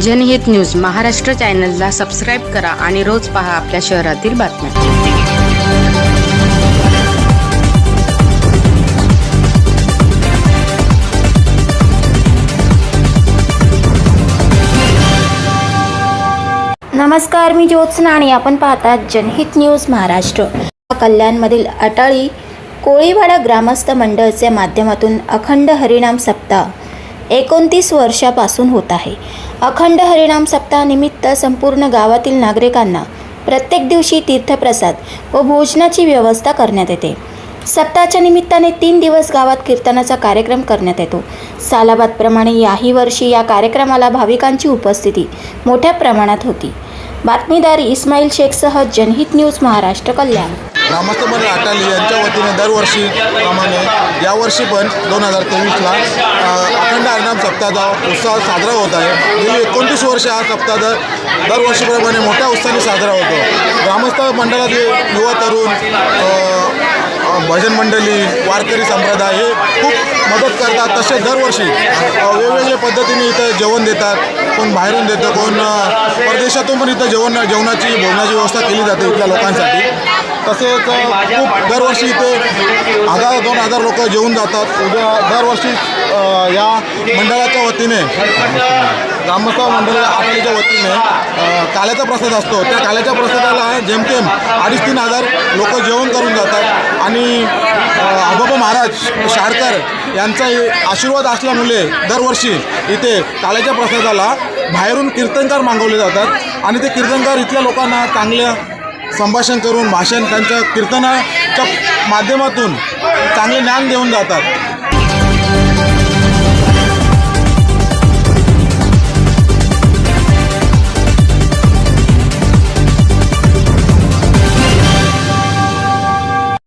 जनहित न्यूज महाराष्ट्र चॅनलला सबस्क्राईब करा आणि रोज पहा आपल्या शहरातील बातम्या. नमस्कार मी ज्योत्सना आणि आपण पाहतात जनहित न्यूज महाराष्ट्र. कल्याणमधील अटाळी कोळीवाडा ग्रामस्थ मंडळच्या माध्यमातून अखंड हरिणाम सप्ताह एकोणतीस वर्षापासून होत आहे. अखंड हरिणाम सप्ताहानिमित्त संपूर्ण गावातील नागरिकांना प्रत्येक दिवशी तीर्थप्रसाद व भोजनाची व्यवस्था करण्यात येते. सप्ताहाच्या निमित्ताने तीन दिवस गावात कीर्तनाचा कार्यक्रम करण्यात येतो. सालाबादप्रमाणे याही वर्षी या कार्यक्रमाला भाविकांची उपस्थिती मोठ्या प्रमाणात होती. बातमीदार इस्माईल शेखसह जनहित न्यूज महाराष्ट्र कल्याण. ग्रामस्थ मंडळ अटाली यांच्या वतीने दरवर्षी प्रमाणे यावर्षी पण दोन हजार तेवीसला अखंड हरिनाम सप्ताहाचा उत्साह साजरा होत आहे. गेली एकोणतीस वर्ष हा सप्ताह दर दरवर्षीप्रमाणे मोठ्या उत्साहाने साजरा होतो. ग्रामस्थ मंडळातले युवा तरुण भजन मंडळी वारकरी संप्रदाय हे खूप मदत करतात. तसे दरवर्षी वेगवेगळ्या पद्धतीने इथं जेवण देतात. कोण बाहेरून देतं कोण परदेशातून पण इथं जेवण जेवणाची भोवनाची व्यवस्था केली जाते इथल्या लोकांसाठी. तसेच खूप दरवर्षी इथे हजार दोन हजार लोक जेवून जातात. उद्या दरवर्षी या मंडळाच्या वतीने ग्रामस्थ मंडळ आठवडीच्या वतीने काल्याचा प्रसाद असतो. त्या काल्याच्या प्रसादाला जेमतेम अडीच तीन हजार लोक जेवण करून जातात. आणि आबाबा महाराज शारकर यांचा आशीर्वाद असल्यामुळे दरवर्षी इथे काल्याच्या प्रसादाला बाहेरून कीर्तनकार मागवले जातात. आणि ते कीर्तनकार इथल्या लोकांना चांगल्या संभाषण करून भाषण त्यांच्या कीर्तनाच्या माध्यमातून चांगले ज्ञान देऊन जातात.